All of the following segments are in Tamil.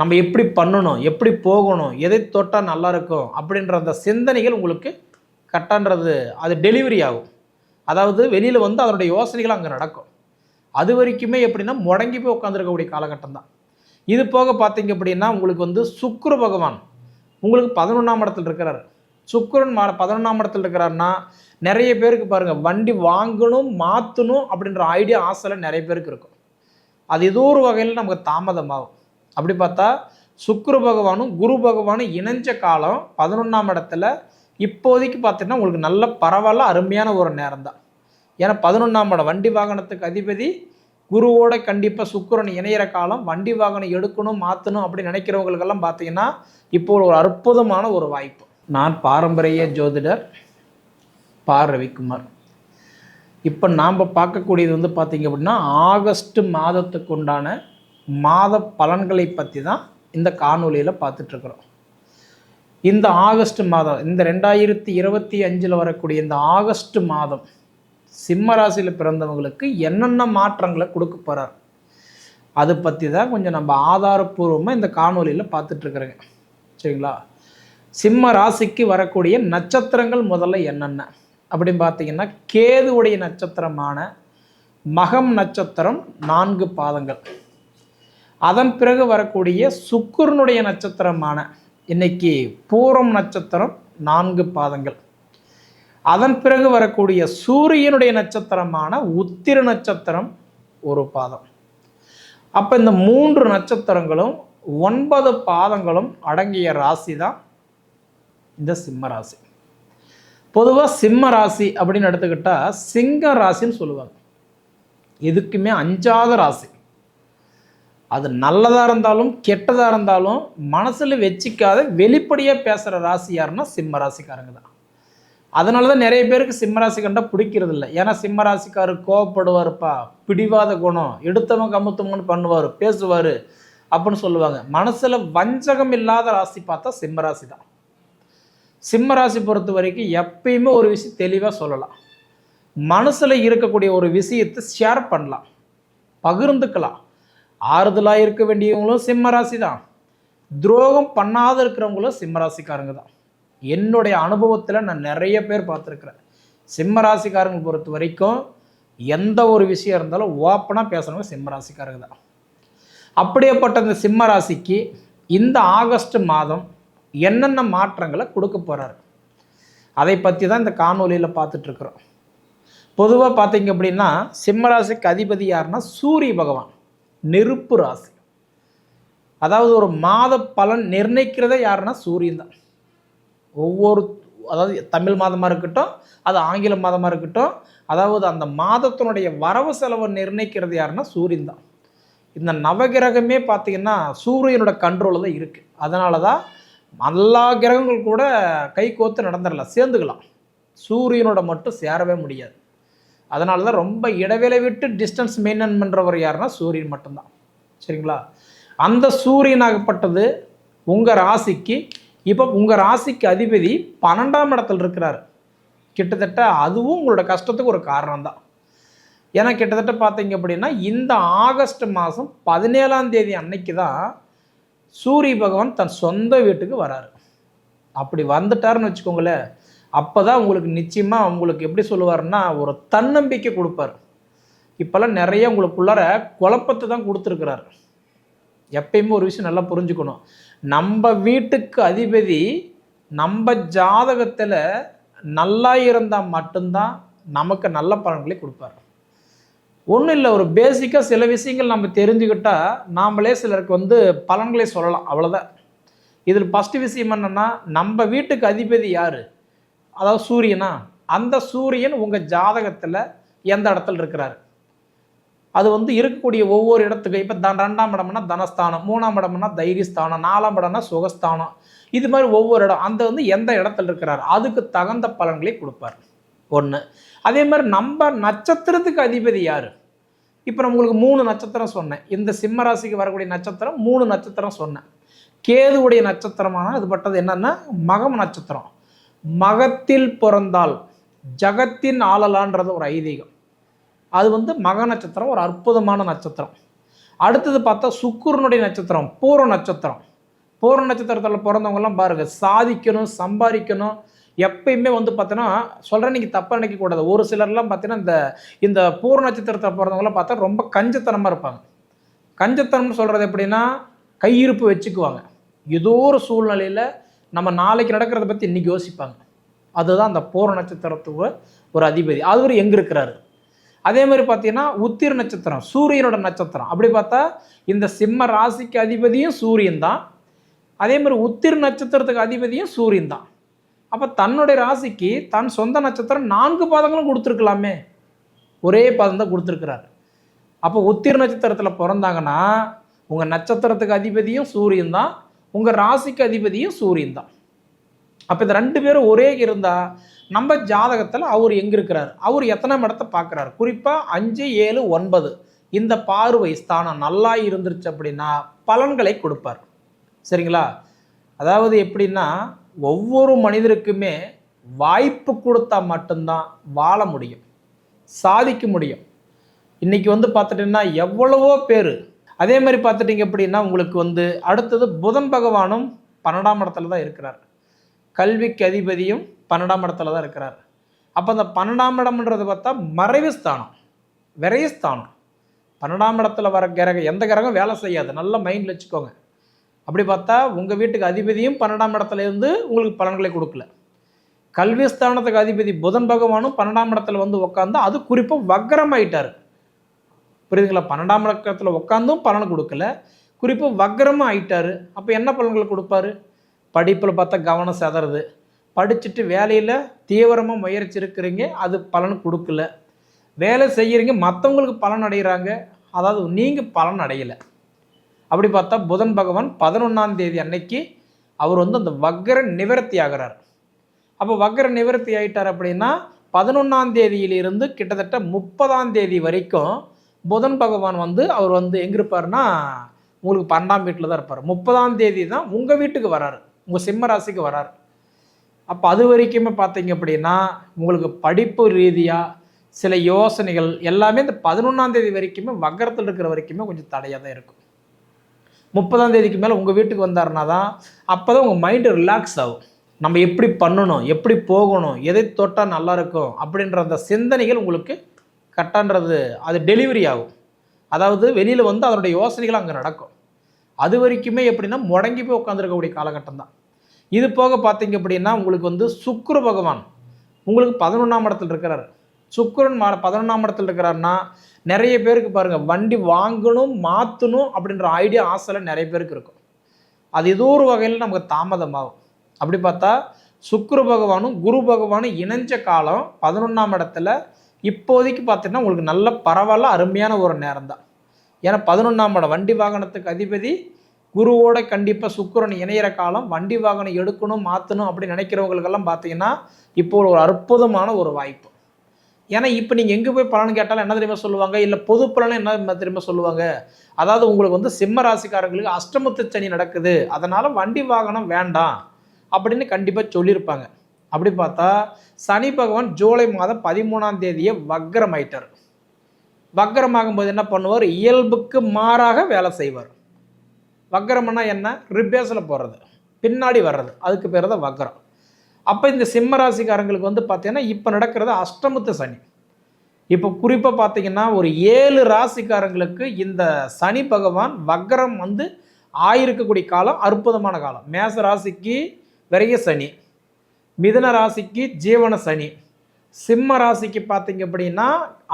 நம்ம எப்படி பண்ணணும் எப்படி போகணும் எதை தொட்டால் நல்லா இருக்கும் அப்படின்ற அந்த சிந்தனைகள் உங்களுக்கு கரெக்டான்றது அது டெலிவரி ஆகும். அதாவது வெளியில் வந்து அதனுடைய யோசனைகள் அங்கே நடக்கும். அது வரைக்குமே எப்படின்னா முடங்கி போய் உட்காந்துருக்கக்கூடிய காலகட்டம் தான். இது போக பார்த்தீங்க அப்படின்னா உங்களுக்கு வந்து சுக்குரு பகவான் உங்களுக்கு பதினொன்றாம் இடத்துல இருக்கிறார். சுக்கிரன் மா பதினொன்றாம் இடத்துல இருக்கிறாருன்னா நிறைய பேருக்கு பாருங்கள் வண்டி வாங்கணும் மாற்றணும் அப்படின்ற ஐடியா ஆசையில் நிறைய பேருக்கு இருக்கும். அது ஏதோ ஒரு வகையில் நமக்கு தாமதமாகும். அப்படி பார்த்தா சுக்ரு பகவானும் குரு பகவானும் இணைஞ்ச காலம் பதினொன்றாம் இடத்துல இப்போதைக்கு பார்த்தீங்கன்னா உங்களுக்கு நல்ல பரவாயில்ல அருமையான ஒரு நேரம் தான் ஏன்னா பதினொன்றாம் இடம் வண்டி வாகனத்துக்கு அதிபதி குருவோட கண்டிப்பாக சுக்கரன் இணையிற காலம் வண்டி வாகனம் எடுக்கணும் மாற்றணும் அப்படின்னு நினைக்கிறவங்களுக்கெல்லாம் பார்த்தீங்கன்னா இப்போ ஒரு அற்புதமான ஒரு வாய்ப்பு. நான் பாரம்பரிய ஜோதிடர் பா ரவிக்குமார். இப்போ நாம் பார்க்கக்கூடியது வந்து பார்த்தீங்க அப்படின்னா ஆகஸ்ட் மாதத்துக்கு உண்டான மாத பலன்களை பற்றி தான் இந்த காணொலியில் பார்த்துட்ருக்குறோம். இந்த ஆகஸ்ட் மாதம் இந்த ரெண்டாயிரத்தி இருபத்தி அஞ்சில் வரக்கூடிய இந்த ஆகஸ்ட் மாதம் சிம்ம ராசியில் பிறந்தவங்களுக்கு என்னென்ன மாற்றங்களை கொடுக்க போகிறார் அதை பற்றி தான் கொஞ்சம் நம்ம ஆதாரப்பூர்வமாக இந்த காணொலியில் பார்த்துட்ருக்குறேங்க. சரிங்களா? சிம்ம ராசிக்கு வரக்கூடிய நட்சத்திரங்கள் முதல்ல என்னென்ன? அப்படின்னு பார்த்தீங்கன்னா கேதுவுடைய நட்சத்திரமான மகம் நட்சத்திரம் நான்கு பாதங்கள். அதன் பிறகு வரக்கூடிய சுக்கிரனுடைய நட்சத்திரமான இன்னைக்கு பூரம் நட்சத்திரம் நான்கு பாதங்கள். அதன் பிறகு வரக்கூடிய சூரியனுடைய நட்சத்திரமான உத்திர நட்சத்திரம் ஒரு பாதம். அப்போ இந்த மூன்று நட்சத்திரங்களும் ஒன்பது பாதங்களும் அடங்கிய ராசி தான் இந்த சிம்ம ராசி. பொதுவாக சிம்ம ராசி அப்படின்னு எடுத்துக்கிட்டா சிங்க ராசின்னு சொல்லுவாங்க. எதுக்குமே அஞ்சாத ராசி. அது நல்லதாக இருந்தாலும் கெட்டதாக இருந்தாலும் மனசில் வச்சிக்காத வெளிப்படையாக பேசுகிற ராசி யாருன்னா சிம்ம ராசிக்காரங்க தான். அதனால தான் நிறைய பேருக்கு சிம்ம ராசி கண்டா பிடிக்கிறது இல்லை. ஏன்னா சிம்ம ராசிக்காரர் கோவப்படுவார்ப்பா பிடிவாத குணம் எடுத்தவங்க கமுத்தவங்கன்னு பண்ணுவார் பேசுவார் அப்படின்னு சொல்லுவாங்க. மனசில் வஞ்சகம் இல்லாத ராசி பார்த்தா சிம்ம ராசி தான். சிம்ம ராசி பொறுத்த வரைக்கும் எப்பயுமே ஒரு விஷயம் தெளிவாக சொல்லலாம். மனசில் இருக்கக்கூடிய ஒரு விஷயத்தை ஷேர் பண்ணலாம். பகிர்ந்துக்கலாம். ஆறுதலாக இருக்க வேண்டியவங்களும் சிம்மராசி தான் துரோகம் பண்ணாத இருக்கிறவங்களும் சிம்மராசிக்காரங்க தான். என்னுடைய அனுபவத்தில் நான் நிறைய பேர் பார்த்துருக்குறேன். சிம்மராசிக்காரங்க பொறுத்த வரைக்கும் எந்த ஒரு விஷயம் இருந்தாலும் ஓப்பனாக பேசுகிறவங்க சிம்மராசிக்காரங்க தான். அப்படியேப்பட்ட இந்த சிம்மராசிக்கு இந்த ஆகஸ்ட் மாதம் என்னென்ன மாற்றங்களை கொடுக்க போகிறாரு அதை பற்றி தான் இந்த காணொலியில் பார்த்துட்ருக்குறோம் பொதுவாக பார்த்தீங்க அப்படின்னா சிம்மராசிக்கு அதிபதி யாருன்னா சூரிய பகவான். நெருப்பு ராசி. அதாவது ஒரு மாத பலன் நிர்ணயிக்கிறதே யாருன்னா சூரியன் தான். ஒவ்வொரு அதாவது தமிழ் மாதமாக இருக்கட்டும் அது ஆங்கில மாதமாக இருக்கட்டும் அதாவது அந்த மாதத்தினுடைய வரவு செலவை நிர்ணயிக்கிறது யாருன்னா சூரியன் தான். இந்த நவகிரகமே பார்த்திங்கன்னா சூரியனோட கண்ட்ரோலில் தான் இருக்குது அதனால தான் எல்லா கிரகங்கள் கூட கை கோத்து நடந்துடலாம் சேர்ந்துக்கலாம். சூரியனோட மட்டும் சேரவே முடியாது. அதனால தான் ரொம்ப இடைவேளை விட்டு டிஸ்டன்ஸ் மெயின்டைன் பண்ணுறவர் யாருன்னா சூரியன் மட்டும்தான். சரிங்களா? அந்த சூரியனாகப்பட்டது உங்கள் ராசிக்கு. இப்போ உங்கள் ராசிக்கு அதிபதி பன்னெண்டாம் இடத்துல இருக்கிறார். கிட்டத்தட்ட அதுவும் உங்களோட கஷ்டத்துக்கு ஒரு காரணம் தான் ஏன்னா கிட்டத்தட்ட பார்த்தீங்க அப்படின்னா இந்த ஆகஸ்ட் மாதம் பதினேழாம் தேதி அன்னைக்கு தான் சூரிய பகவான் தன் சொந்த வீட்டுக்கு வராரு. அப்படி வந்துட்டாருன்னு வச்சுக்கோங்களேன். அப்போ தான் உங்களுக்கு நிச்சயமாக உங்களுக்கு எப்படி சொல்லுவார்னா ஒரு தன்னம்பிக்கை கொடுப்பார். இப்போல்லாம் நிறைய உங்களுக்குள்ளார குழப்பத்தை தான் கொடுத்துருக்கிறார். எப்பயுமே ஒரு விஷயம் நல்லா புரிஞ்சுக்கணும். நம்ம வீட்டுக்கு அதிபதி நம்ம ஜாதகத்தில் நல்லா இருந்தால் மட்டும்தான் நமக்கு நல்ல பலன்களை கொடுப்பார். ஒன்றும் இல்லை ஒரு பேசிக்காக சில விஷயங்கள் நம்ம தெரிஞ்சுக்கிட்டா நாமளே சிலருக்கு வந்து பலன்களை சொல்லலாம் அவ்வளோதான் இதில் ஃபஸ்ட்டு விஷயம் என்னென்னா நம்ம வீட்டுக்கு அதிபதி யார்? அதாவது சூரியனா? அந்த சூரியன் உங்கள் ஜாதகத்தில் எந்த இடத்துல இருக்கிறாரு? அது வந்து இருக்கக்கூடிய ஒவ்வொரு இடத்துக்கு இப்போ தன் ரெண்டாம் இடம்னா தனஸ்தானம் மூணாம் இடம்னா தைரியஸ்தானம் நாலாம் இடம்னா சுகஸ்தானம். இது மாதிரி ஒவ்வொரு இடம் அந்த வந்து எந்த இடத்துல இருக்கிறார்? அதுக்கு தகுந்த பலன்களை கொடுப்பார். ஒன்று அதே மாதிரி நம்ம நட்சத்திரத்துக்கு அதிபதி யார்? இப்போ நான் உங்களுக்கு மூணு நட்சத்திரம் சொன்னேன். இந்த சிம்ம ராசிக்கு வரக்கூடிய நட்சத்திரம் மூணு நட்சத்திரம் சொன்னேன். கேதுவுடைய நட்சத்திரமான அது பட்டது என்னென்னா மகம் நட்சத்திரம். மகத்தில் பிறந்தால் ஜகத்தின் ஆளலான்றது ஒரு ஐதீகம். அது வந்து மக நட்சத்திரம் ஒரு அற்புதமான நட்சத்திரம். அடுத்தது பார்த்தா சுக்குரனுடைய நட்சத்திரம் பூர நட்சத்திரம். பூர நட்சத்திரத்தில் பிறந்தவங்கலாம் பாருங்கள் சாதிக்கணும் சம்பாதிக்கணும். எப்பயுமே வந்து பார்த்தோன்னா சொல்கிறேன் நீங்கள் தப்பாக நினைக்கக்கூடாது. ஒரு சிலர்லாம் பார்த்தீங்கன்னா இந்த இந்த பூர நட்சத்திரத்தில் பிறந்தவங்களாம் பார்த்தா ரொம்ப கஞ்சத்தனமாக இருப்பாங்க. கஞ்சத்தனம்னு சொல்கிறது எப்படின்னா கையிருப்பு வச்சுக்குவாங்க. ஏதோ ஒரு சூழ்நிலையில் நம்ம நாளைக்கு நடக்கிறத பற்றி இன்றைக்கி யோசிப்பாங்க. அதுதான் அந்த பூர நட்சத்திரத்துவ ஒரு அதிபதி. அவர் எங்கே இருக்கிறாரு? அதே மாதிரி பார்த்தீங்கன்னா உத்திர நட்சத்திரம் சூரியனோட நட்சத்திரம். அப்படி பார்த்தா இந்த சிம்ம ராசிக்கு அதிபதியும் சூரியன் தான். அதே மாதிரி உத்திர நட்சத்திரத்துக்கு அதிபதியும் சூரியன் தான். அப்போ தன்னுடைய ராசிக்கு தன் சொந்த நட்சத்திரம் நான்கு பாதங்களும் கொடுத்துருக்கலாமே. ஒரே பாதம் தான் கொடுத்துருக்கிறாரு. அப்போ உத்திர நட்சத்திரத்தில் பிறந்தாங்கன்னா உங்கள் நட்சத்திரத்துக்கு அதிபதியும் சூரியன் தான். உங்கள் ராசிக்கு அதிபதியும் சூரியன் தான். அப்போ இந்த ரெண்டு பேரும் ஒரே இருந்தால் நம்ம ஜாதகத்தில் அவர் எங்கே இருக்கிறார்? அவர் எத்தனை இடத்த பார்க்குறாரு? குறிப்பாக அஞ்சு ஏழு ஒன்பது. இந்த பார்வை ஸ்தானம் நல்லா இருந்துருச்சு அப்படின்னா பலன்களை கொடுப்பார். சரிங்களா? அதாவது எப்படின்னா ஒவ்வொரு மனிதருக்குமே வாய்ப்பு கொடுத்தா மட்டும்தான் வாழ முடியும். சாதிக்க முடியும். இன்றைக்கி வந்து பார்த்துட்டிங்கன்னா எவ்வளவோ பேர் அதே மாதிரி பார்த்துட்டிங்க அப்படின்னா உங்களுக்கு வந்து அடுத்தது புதன் பகவானும் பன்னெண்டாம் இடத்துல தான் இருக்கிறார். கல்விக்கு அதிபதியும் பன்னெண்டாம் இடத்துல தான் இருக்கிறார். அப்போ அந்த பன்னெண்டாம் இடம்ன்றது பார்த்தா மறைவு ஸ்தானம் விரைவு ஸ்தானம். பன்னெண்டாம் இடத்துல வர கிரகம் எந்த கிரகம் வேலை செய்யாது. நல்ல மைண்டில் வச்சுக்கோங்க. அப்படி பார்த்தா உங்கள் வீட்டுக்கு அதிபதியும் பன்னெண்டாம் இடத்துல இருந்து உங்களுக்கு பலன்களை கொடுக்கல. கல்வி ஸ்தானத்துக்கு அதிபதி புதன் பகவானும் பன்னெண்டாம் இடத்துல வந்து உட்காந்து அது குறிப்பாக வக்கரமாயிட்டார் புரியுதுங்களா பன்னெண்டாம் இலக்கத்தில் உட்காந்தும் பலன் கொடுக்கல. குறிப்பாக வக்ரமாக ஆயிட்டார். அப்போ என்ன பலன்களை கொடுப்பாரு? படிப்பில் பார்த்தா கவனம் செதறது. படிச்சுட்டு வேலையில் தீவிரமாக முயற்சி இருக்கிறீங்க அது பலன் கொடுக்கல. வேலை செய்கிறீங்க மற்றவங்களுக்கு பலன் அடைகிறாங்க அதாவது நீங்கள் பலன் அடையலை. அப்படி பார்த்தா புதன் பகவான் பதினொன்றாம் தேதி அன்னைக்கு அவர் வந்து அந்த வக்கர நிவர்த்தி ஆகிறார். அப்போ வக்கர நிவர்த்தி ஆகிட்டார் அப்படின்னா பதினொன்றாம் தேதியிலிருந்து கிட்டத்தட்ட முப்பதாம் தேதி வரைக்கும் புதன் பகவான் வந்து அவர் வந்து எங்கே இருப்பார்னா உங்களுக்கு பன்னெண்டாம் வீட்டில் தான் இருப்பார். முப்பதாம் தேதி தான் உங்கள் வீட்டுக்கு வராரு. உங்கள் சிம்ம ராசிக்கு வராரு. அப்போ அது வரைக்குமே பார்த்தீங்க அப்படின்னா உங்களுக்கு படிப்பு ரீதியாக சில யோசனைகள் எல்லாமே இந்த பதினொன்றாம் தேதி வரைக்குமே வக்கரத்தில் இருக்கிற வரைக்குமே கொஞ்சம் தடையாக தான் இருக்கும். முப்பதாம் தேதிக்கு மேலே உங்கள் வீட்டுக்கு வந்தாருன்னா தான் அப்போ தான் உங்கள் மைண்டு ரிலாக்ஸ் ஆகும். நம்ம எப்படி பண்ணணும் எப்படி போகணும் எதை தொட்டால் நல்லா இருக்கும் அப்படின்ற அந்த சிந்தனைகள் உங்களுக்கு கட்டான்றது அது டெலிவரி ஆகும். அதாவது வெளியில் வந்து அதனுடைய யோசனைகள் அங்கே நடக்கும். அது வரைக்குமே எப்படின்னா முடங்கி போய் உட்காந்துருக்கக்கூடிய காலகட்டம் தான். இது போக பார்த்தீங்க அப்படின்னா உங்களுக்கு வந்து சுக்குரு பகவான் உங்களுக்கு பதினொன்றாம் இடத்துல இருக்கிறார். சுக்குரன் மா பதினொன்றாம் இடத்துல இருக்கிறாருன்னா நிறைய பேருக்கு பாருங்கள் வண்டி வாங்கணும் மாற்றணும் அப்படின்ற ஐடியா ஆசையில் நிறைய பேருக்கு இருக்கும். அது ஏதோ ஒரு வகையில் நமக்கு தாமதமாகும். அப்படி பார்த்தா சுக்குரு பகவானும் குரு பகவானும் இணைஞ்ச காலம் பதினொன்றாம் இடத்துல இப்போதைக்கு பார்த்தீங்கன்னா உங்களுக்கு நல்ல பரவாயில்ல அருமையான ஒரு நேரம் தான் ஏன்னா பதினொன்றாம் இடம் வண்டி வாகனத்துக்கு அதிபதி குருவோட கண்டிப்பாக சுக்கிரன் இணையிற காலம் வண்டி வாகனம் எடுக்கணும் மாற்றணும் அப்படின்னு நினைக்கிறவங்களுக்கெல்லாம் பார்த்தீங்கன்னா இப்போ ஒரு அற்புதமான ஒரு வாய்ப்பு. ஏன்னா இப்போ நீங்கள் எங்கே போய் பலன் கேட்டாலும் என்ன தெரியுமா சொல்லுவாங்க? இல்லை பொது பலன் என்ன தெரியுமா சொல்லுவாங்க? அதாவது உங்களுக்கு வந்து சிம்ம ராசிக்காரங்களுக்கு அஷ்டமத்து சனி நடக்குது. அதனால் வண்டி வாகனம் வேண்டாம் அப்படின்னு கண்டிப்பாக சொல்லியிருப்பாங்க. அப்படி பார்த்தா சனி பகவான் ஜூலை மாதம் பதிமூணாம் தேதியே வக்ரமாயிட்டார். வக்ரமாகும்போது என்ன பண்ணுவார்? இயல்புக்கு மாறாக வேலை செய்வார். வக்ரம்னா என்ன? ரிப்பேஸில் போடுறது பின்னாடி வர்றது. அதுக்கு பேர் தான் வக்ரம். அப்போ இந்த சிம்ம ராசிக்காரங்களுக்கு வந்து பார்த்தீங்கன்னா இப்போ நடக்கிறது அஷ்டமத்து சனி. இப்போ குறிப்பாக பார்த்தீங்கன்னா ஒரு ஏழு ராசிக்காரங்களுக்கு இந்த சனி பகவான் வக்ரம் வந்து ஆயிருக்கக்கூடிய காலம் அற்புதமான காலம். மேச ராசிக்கு விரைய சனி. மிதன ராசிக்கு ஜீவன சனி. சிம்ம ராசிக்கு பார்த்தீங்க அப்படின்னா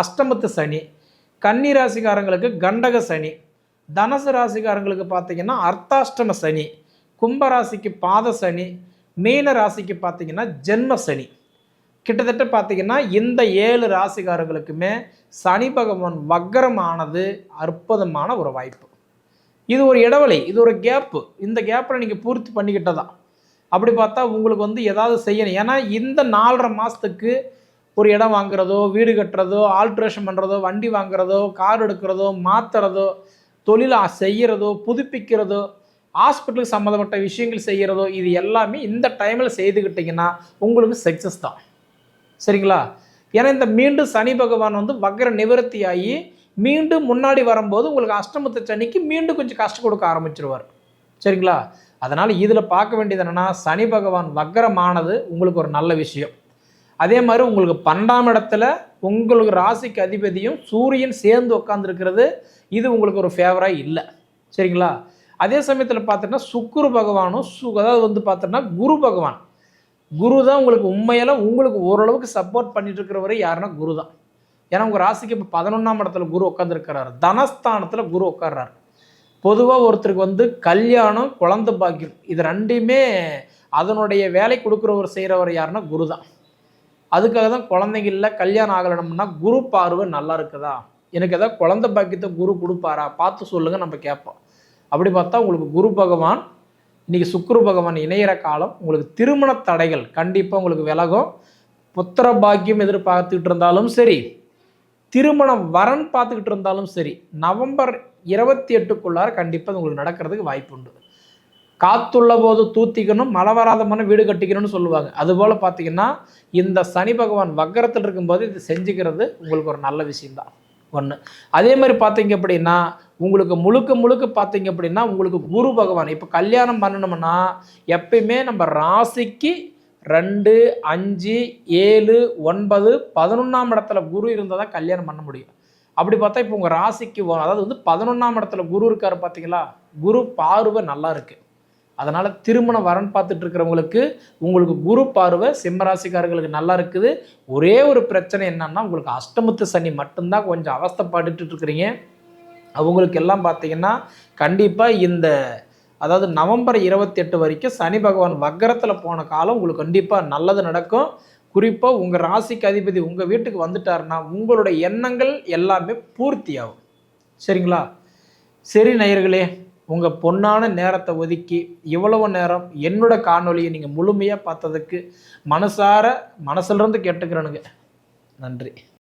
அஷ்டமத்து சனி. கன்னி ராசிக்காரங்களுக்கு கண்டக சனி. தனுசு ராசிக்காரங்களுக்கு பார்த்தீங்கன்னா அர்த்தாஷ்டம சனி. கும்ப ராசிக்கு பாத சனி. மீன ராசிக்கு பார்த்தீங்கன்னா ஜென்ம சனி. கிட்டத்தட்ட பார்த்தீங்கன்னா இந்த ஏழு ராசிக்காரர்களுக்குமே சனி பகவான் வக்கரமானது அற்புதமான ஒரு வாய்ப்பு. இது ஒரு இடைவெளி இது ஒரு கேப்பு இந்த கேப்பில் நீங்கள் பூர்த்தி பண்ணிக்கிட்டதான் அப்படி பார்த்தா உங்களுக்கு வந்து ஏதாவது செய்யணும். ஏன்னா இந்த நாலரை மாதத்துக்கு ஒரு இடம் வாங்குறதோ வீடு கட்டுறதோ ஆல்ட்ரேஷன் பண்ணுறதோ வண்டி வாங்குறதோ கார் எடுக்கிறதோ மாற்றுறதோ தொழிலை செய்கிறதோ புதுப்பிக்கிறதோ ஹாஸ்பிட்டலுக்கு சம்மந்தப்பட்ட விஷயங்கள் செய்கிறதோ இது எல்லாமே இந்த டைமில் செய்துக்கிட்டிங்கன்னா உங்களுக்கு சக்ஸஸ் தான். சரிங்களா? ஏன்னா இந்த மீண்டும் சனி பகவான் வந்து வக்ர நிவர்த்தி ஆகி மீண்டும் முன்னாடி வரும்போது உங்களுக்கு அஷ்டமத்து சனிக்கு மீண்டும் கொஞ்சம் கஷ்டம் கொடுக்க ஆரம்பிச்சிருவார். சரிங்களா? அதனால் இதில் பார்க்க வேண்டியது என்னென்னா சனி பகவான் வக்கரமானது உங்களுக்கு ஒரு நல்ல விஷயம். அதே மாதிரி உங்களுக்கு பன்னெண்டாம் இடத்துல உங்களுக்கு ராசிக்கு அதிபதியும் சூரியன் சேர்ந்து உட்காந்துருக்கிறது இது உங்களுக்கு ஒரு ஃபேவராக இல்லை. சரிங்களா? அதே சமயத்தில் பார்த்தோன்னா சுக்குரு பகவானும் சு அதாவது வந்து பார்த்தோன்னா குரு பகவான். குரு தான் உங்களுக்கு உண்மையெல்லாம் உங்களுக்கு ஓரளவுக்கு சப்போர்ட் பண்ணிட்டு இருக்கிறவரை யாருன்னா குரு தான். ஏன்னா உங்கள் ராசிக்கு இப்போ பதினொன்றாம் இடத்துல குரு உட்காந்துருக்கிறாரு தனஸ்தானத்தில் குரு உட்கார்றாரு. பொதுவாக ஒருத்தருக்கு வந்து கல்யாணம் குழந்தை பாக்கியம் இது ரெண்டையுமே அதனுடைய வேலை கொடுக்குறவர் செய்கிறவர் யாருன்னா குரு தான் அதுக்காக தான் குழந்தைங்களில் கல்யாணம் ஆகலனம்னா குரு பார்வை நல்லா இருக்குதா? எனக்கு ஏதாவது குழந்தை பாக்கியத்தை குரு கொடுப்பாரா? பார்த்து சொல்லுங்கள் நம்ம கேட்போம். அப்படி பார்த்தா உங்களுக்கு குரு பகவான் இன்றைக்கி சுக்குரு பகவான் இணையிற காலம் உங்களுக்கு திருமண தடைகள் கண்டிப்பாக உங்களுக்கு விலகும். புத்திர பாக்கியம் எதிர்பார்த்துக்கிட்டு இருந்தாலும் சரி திருமணம் வரன் பார்த்துக்கிட்டு இருந்தாலும் சரி நவம்பர் இருபத்தி எட்டுக்குள்ளார கண்டிப்பாக உங்களுக்கு நடக்கிறதுக்கு வாய்ப்பு உண்டு. காத்துள்ள போது தூத்திக்கணும் மழை வராத மன வீடு கட்டிக்கணும்னு சொல்லுவாங்க. அதுபோல் பார்த்தீங்கன்னா இந்த சனி பகவான் வக்கரத்தில் இருக்கும்போது இது செஞ்சுக்கிறது உங்களுக்கு ஒரு நல்ல விஷயம்தான். ஒன்று அதே மாதிரி பார்த்தீங்க அப்படின்னா உங்களுக்கு முழுக்க முழுக்க பார்த்தீங்க அப்படின்னா உங்களுக்கு குரு பகவான் இப்போ கல்யாணம் பண்ணணும்னா எப்பயுமே நம்ம ராசிக்கு ரெண்டு அஞ்சு ஏழு ஒன்பது பதினொன்றாம் இடத்துல குரு இருந்தால் தான் கல்யாணம் பண்ண முடியும். அப்படி பார்த்தா இப்போ உங்கள் ராசிக்கு அதாவது வந்து பதினொன்றாம் இடத்துல குரு இருக்காரு பார்த்தீங்களா? குரு பார்வை நல்லா இருக்கு. அதனால் திருமண வரன் பார்த்துட்டு இருக்கிறவங்களுக்கு உங்களுக்கு குரு பார்வை சிம்மராசிக்காரர்களுக்கு நல்லா இருக்குது. ஒரே ஒரு பிரச்சனை என்னன்னா உங்களுக்கு அஷ்டமத்து சனி மட்டும்தான் கொஞ்சம் அவஸ்தைப்பட்டுட்டு இருக்கிறீங்க. அவங்களுக்கு எல்லாம் பார்த்தீங்கன்னா கண்டிப்பாக இந்த அதாவது நவம்பர் இருபத்தி எட்டு வரைக்கும் சனி பகவான் வக்கரத்தில் போன காலம் உங்களுக்கு கண்டிப்பாக நல்லது நடக்கும். குறிப்பாக உங்கள் ராசிக்கு அதிபதி உங்கள் வீட்டுக்கு வந்துட்டாருன்னா உங்களுடைய எண்ணங்கள் எல்லாமே பூர்த்தியாகும். சரிங்களா? சரி நேயர்களே உங்கள் பொன்னான நேரத்தை ஒதுக்கி இவ்வளவு நேரம் என்னோட காணொலியை நீங்கள் முழுமையாக பார்த்ததுக்கு மனசார மனசிலிருந்து கேட்டுக்கிறேனுங்க. நன்றி.